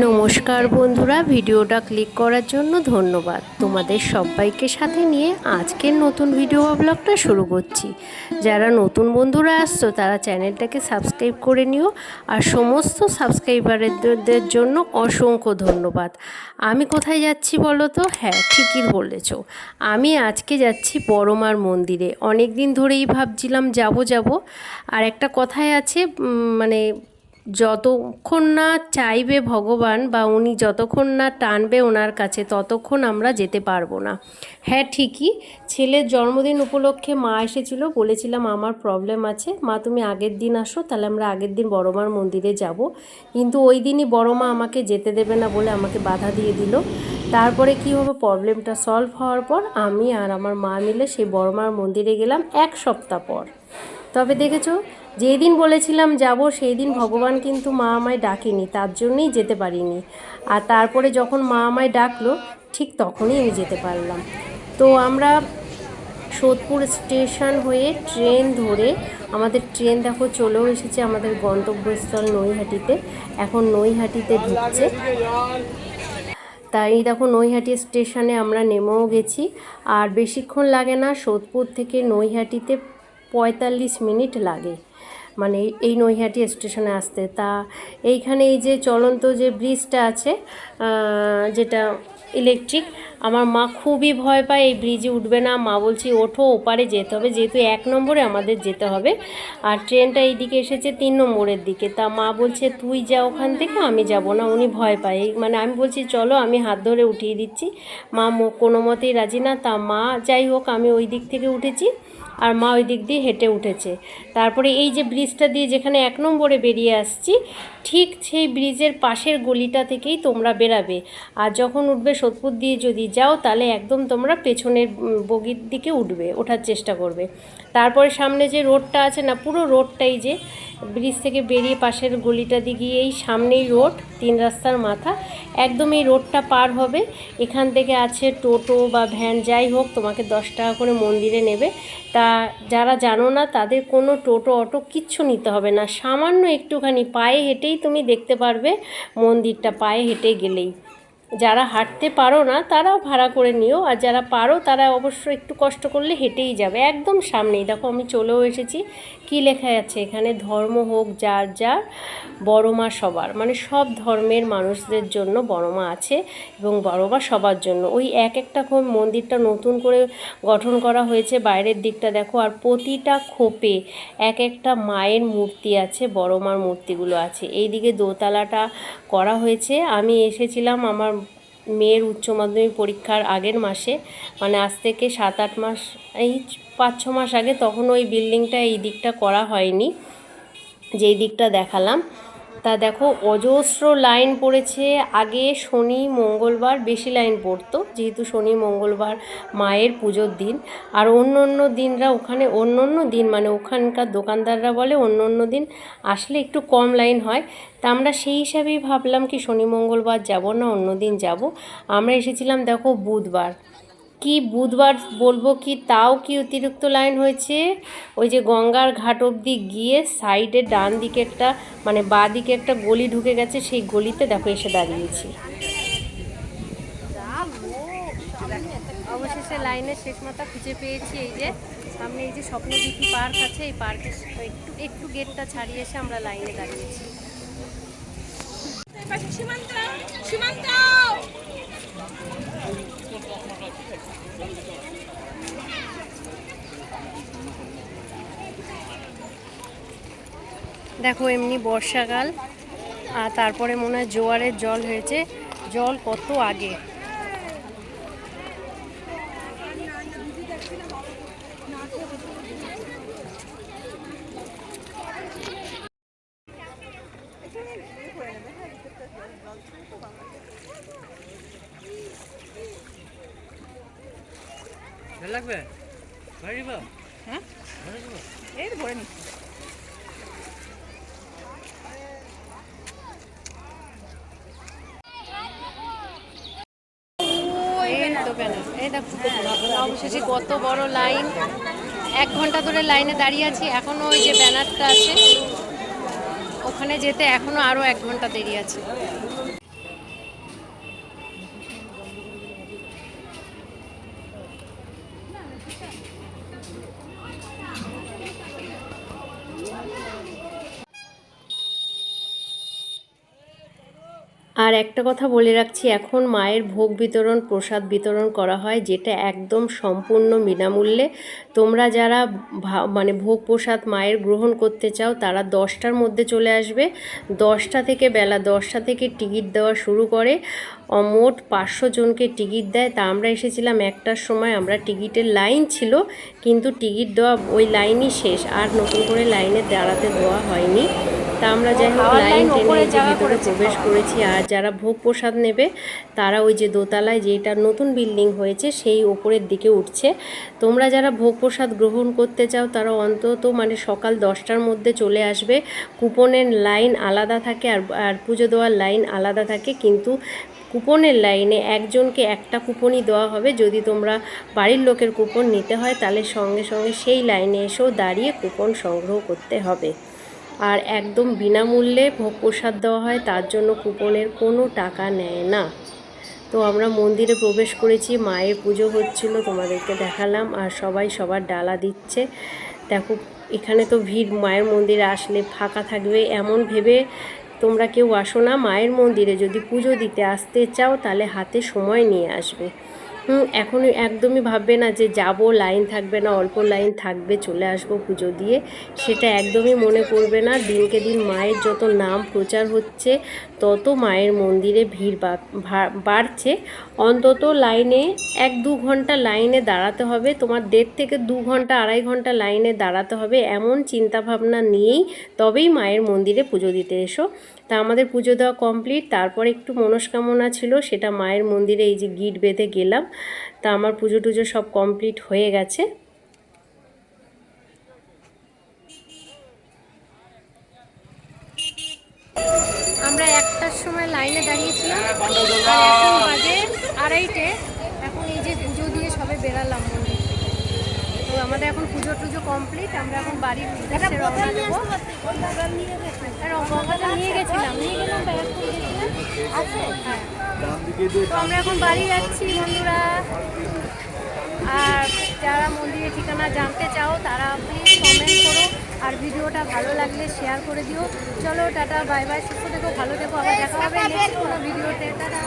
নমস্কার বন্ধুরা, ভিডিওটা ক্লিক করার জন্য ধন্যবাদ। তোমাদের সবাইকে সাথে নিয়ে আজকের নতুন ভিডিও ব্লগটা শুরু করছি। যারা নতুন বন্ধুরা আসছো, তারা চ্যানেলটাকে সাবস্ক্রাইব করে নিও। আর সমস্ত সাবস্ক্রাইবারদের জন্য অসংখ্য ধন্যবাদ। আমি কোথায় যাচ্ছি বলো তো? হ্যাঁ ঠিকই বলেছ। আমি আজকে যাচ্ছি বড়মার মন্দিরে। অনেক দিন ধরেই ভাবছিলাম যাব যাব। আর একটা কথায় আছে মানে যতক্ষণ না চাইবে ভগবান বা উনি যতক্ষণ না টানবে ওনার কাছে, ততক্ষণ আমরা যেতে পারব না। হ্যাঁ ঠিকই। ছেলের জন্মদিন উপলক্ষে মা এসেছিল, বলেছিলাম আমার প্রবলেম আছে। মা, তুমি আগের দিন আসো, তাহলে আমরা আগের দিন বড়মার মন্দিরে যাব। কিন্তু ওই দিনই বড় মা আমাকে যেতে দেবে না বলে আমাকে বাধা দিয়ে দিল। তারপরে কি হলো প্রবলেমটা সলভ হওয়ার পর আমি আর আমার মা মিলে সেই বড়মার মন্দিরে গেলাম এক সপ্তাহ পর। তবে দেখেছ যেই দিন বলেছিলাম যাব সেই দিন ভগবান কিন্তু মা আমায় ডাকেনি, তার জন্যই যেতে পারিনি। আর তারপরে যখন মা আমায় ডাকলো, ঠিক তখনই আমি যেতে পারলাম। তো আমরা সোদপুর স্টেশন হয়ে ট্রেন ধরে, আমাদের ট্রেন দেখো চলেও এসেছে আমাদের গন্তব্যস্থল নৈহাটিতে। এখন নৈহাটিতে ঢুকছে। তাই দেখো নৈহাটি স্টেশনে আমরা নেমেও গেছি। আর বেশিক্ষণ লাগে না, সোদপুর থেকে নৈহাটিতে পঁয়তাল্লিশ মিনিট লাগে। মানে এই নৈহাটি স্টেশনে আসতে। তা এইখানে এই যে চলন্ত যে ব্রিজটা আছে যেটা ইলেকট্রিক আমার মা খুবই ভয় পায় এই ব্রিজে উঠবে না। মা বলছি, ওঠো, ওপারে যেতে হবে, যেহেতু এক নম্বরে আমাদের যেতে হবে। আর ট্রেনটা এইদিকে এসেছে তিন নম্বরের দিকে। তা মা বলছে, তুই যা ওখান থেকে, আমি যাব না। উনি ভয় পায়। মানে আমি বলছি, চলো, আমি হাত ধরে উঠিয়ে দিচ্ছি। মো- কোনো মতেই রাজি না। তা মা যাই হোক, আমি ওই দিক থেকে উঠেছি। আর মা ওই দিক দিয়ে হেঁটে উঠেছে। তারপরে এই যে ব্রিজটা দিয়ে যেখানে এক নম্বরে বেরিয়ে আসছি, ঠিক সেই ব্রিজের পাশের গলিটা থেকেই তোমরা বেরাবে। আর যখন উঠবে সোদপুর দিয়ে যদি যাও, তাহলে একদম তোমরা পেছনের বগির দিকে উঠবে, ওঠার চেষ্টা করবে। তারপরে সামনে যে রোডটা আছে না, পুরো রোডটাই যে ব্রিজ থেকে বেরিয়ে পাশের গলিটা দিকে এই সামনেই রোড, তিন রাস্তার মাথা, একদম এই রোডটা পার হবে। এখান থেকে আছে টোটো বা ভ্যান, যাই হোক, তোমাকে দশ টাকা করে মন্দিরে নেবে। তা যারা জানো না, তাদের কোনো টোটো, অটো কিচ্ছু নিতে হবে না। সামান্য একটুখানি পায়ে হেঁটেই তুমি দেখতে পারবে মন্দিরটা, পায়ে হেঁটে গেলেই। যারা হাঁটতে পারো না, তারাও ভাড়া করে নিও। আর যারা পারো, তারা অবশ্য একটু কষ্ট করলে হেঁটেই যাবে। একদম সামনেই। দেখো, আমি চলেও এসেছি। কি লেখা আছে? এখানে ধর্ম হোক, যার যার বড় মা সবার। মানে সব ধর্মের মানুষদের জন্য বড় মা আছে এবং বড় মা সবার জন্য। ওই এক একটা খোপ মন্দিরটা নতুন করে গঠন করা হয়েছে। বাইরের দিকটা দেখো, আর প্রতিটা খোপে এক একটা মায়ের মূর্তি আছে বড় মার মূর্তিগুলো আছে। এইদিকে দোতলাটা করা হয়েছে। আমি এসেছিলাম আমার মেয়ের উচ্চ মাধ্যমিক পরীক্ষার আগের মাসে। মানে আজ থেকে সাত আট মাস, এই পাঁচ, ছ মাস আগে তখন ওই বিল্ডিংটা এই দিকটা করা হয়নি, যেই দিকটা দেখালাম। তা দেখো, অজস্র লাইন পড়েছে, আগে শনি, মঙ্গলবার বেশি লাইন পড়তো, যেহেতু শনি, মঙ্গলবার মায়ের পুজোর দিন। আর অন্য অন্য দিনরা ওখানে, অন্য অন্য দিন মানে ওখানকার দোকানদাররা বলে অন্য অন্য দিন আসলে একটু কম লাইন হয়। তা আমরা সেই হিসাবেই ভাবলাম কি শনি, মঙ্গলবার যাব না, অন্য দিন যাব। আমরা এসেছিলাম দেখো বুধবার। কি বুধবার বলব কি? তাও কি অতিরিক্ত লাইন হয়েছে? ওই যে গঙ্গার ঘাট অবধি গিয়ে সাইডে ডান দিকে একটা মানে বাঁ দিকে একটা গলি ঢুকে গেছে সেই গলিতে দেখো এসে দাঁড়িয়েছি। অবশেষে লাইনের শেষ মাথা খুঁজে পেয়েছি এই যে সামনে এই যে স্বপ্নদীপি পার্ক আছে এই পার্কের একটু একটু গেটটা ছাড়িয়ে এসে আমরা লাইনে দাঁড়িয়েছি। সীমান্ত সীমান্ত! দেখো এমনি বর্ষাকাল আর তারপরে মনে হয় জোয়ারের জল হয়েছে। জল কত আগে? লাগবে? ভরে দিব হ্যাঁ? ভরে দিব এই তো ভরে নিচ্ছি। দেখো। অবশেষে কত বড় লাইন। এক ঘণ্টা ধরে লাইনে দাঁড়িয়ে আছি এখনও ওই যে ব্যানারটা আছে ওখানে যেতে এখনও আরও এক ঘণ্টা দেরি আছে। আর একটা কথা বলে রাখছি, এখন মায়ের ভোগ বিতরণ, প্রসাদ বিতরণ করা হয়, যেটা একদম সম্পূর্ণ বিনামূল্যে। তোমরা যারা মানে ভোগ প্রসাদ মায়ের গ্রহণ করতে চাও, তারা দশটার মধ্যে চলে আসবে। দশটা থেকে বেলা দশটা থেকে টিকিট দেওয়া শুরু করে। মোট পাঁচশো জনকে টিকিট দেয়। তা আমরা এসেছিলাম একটার সময়, আমরা টিকিটের লাইন ছিল, কিন্তু টিকিট দেওয়া, ওই লাইনই শেষ। আর নতুন করে লাইনে দাঁড়াতে দেওয়া হয়নি। তা আমরা যাই হোক লাইন টেনে যে ভিতরে প্রবেশ করেছি আর যারা ভোগ প্রসাদ নেবে তারা ওই যে দোতলায় যেটা নতুন বিল্ডিং হয়েছে সেই ওপরের দিকে উঠছে। তোমরা যারা ভোগ প্রসাদ গ্রহণ করতে চাও তারা অন্তত মানে সকাল দশটার মধ্যে চলে আসবে। কুপনের লাইন আলাদা থাকে আর আর পুজো দেওয়ার লাইন আলাদা থাকে কিন্তু কুপনের লাইনে একজনকে একটা কুপনই দেওয়া হবে। যদি তোমরা বাড়ির লোকের কুপন নিতে হয় তাহলে সঙ্গে সঙ্গে সেই লাইনে এসেও দাঁড়িয়ে কুপন সংগ্রহ করতে হবে। আর একদম বিনামূল্যে ভোগ প্রসাদ দেওয়া হয়, তার জন্য কুপনের কোনো টাকা নেয় না। তো আমরা মন্দিরে প্রবেশ করেছি, মায়ের পুজো হচ্ছিল, তোমাদেরকে দেখালাম, আর সবাই সবার ডালা দিচ্ছে। দেখো, এখানে তো ভিড়, মায়ের মন্দিরে আসলে ফাঁকা থাকবে, এমন ভেবে তোমরা কেউ আসো না, মায়ের মন্দিরে যদি পুজো দিতে আসতে চাও, তাহলে হাতে সময় নিয়ে আসবে। এখন একদমই ভাববে না যে যাব, লাইন থাকবে না, অল্প লাইন থাকবে, চলে আসব পুজো দিয়ে। সেটা একদমই মনে করবে না। দিনকে দিন মায়ের যত নাম প্রচার হচ্ছে, তত মায়ের মন্দিরে ভিড় বাড়ছে। অন্তত লাইনে এক দু ঘণ্টা লাইনে দাঁড়াতে হবে। তোমার দেড় থেকে দু ঘণ্টা, আড়াই ঘণ্টা লাইনে দাঁড়াতে হবে। এমন চিন্তাভাবনা নিয়েই তবেই মায়ের মন্দিরে পুজো দিতে এসো। তা আমাদের পুজো দেওয়া কমপ্লিট তারপরে একটু মনস্কামনা ছিল সেটা মায়ের মন্দিরে এই যে গিট বেঁধে গেলাম। তা আমার পুজো টুজো সব কমপ্লিট হয়ে গেছে। আমরা একটার সময় লাইনে দাঁড়িয়েছিলাম আর এখন বাজে আড়াইটে। এখন এই যে পুজো দিয়ে সবে বেরালাম আমাদের এখন পুজো টুজো কমপ্লিট আমরা এখন বাড়ির উদ্দেশ্যে রওনা দেবো। গঙ্গাটা নিয়ে গেছিলাম নিয়ে গেলাম ব্যাগ গেছিলাম। আছে? হ্যাঁ তো আমরা এখন বাড়ি যাচ্ছি বন্ধুরা। আর যারা মন্দিরের ঠিকানা জানতে চাও তারা প্লিজ কমেন্ট করো। আর ভিডিওটা ভালো লাগলে শেয়ার করে দিও। চলো টাটা বাই বাই সুস্থ থেকো ভালো থেকো আবার দেখা হবে নেক্সট কোনো ভিডিওতে টাটা।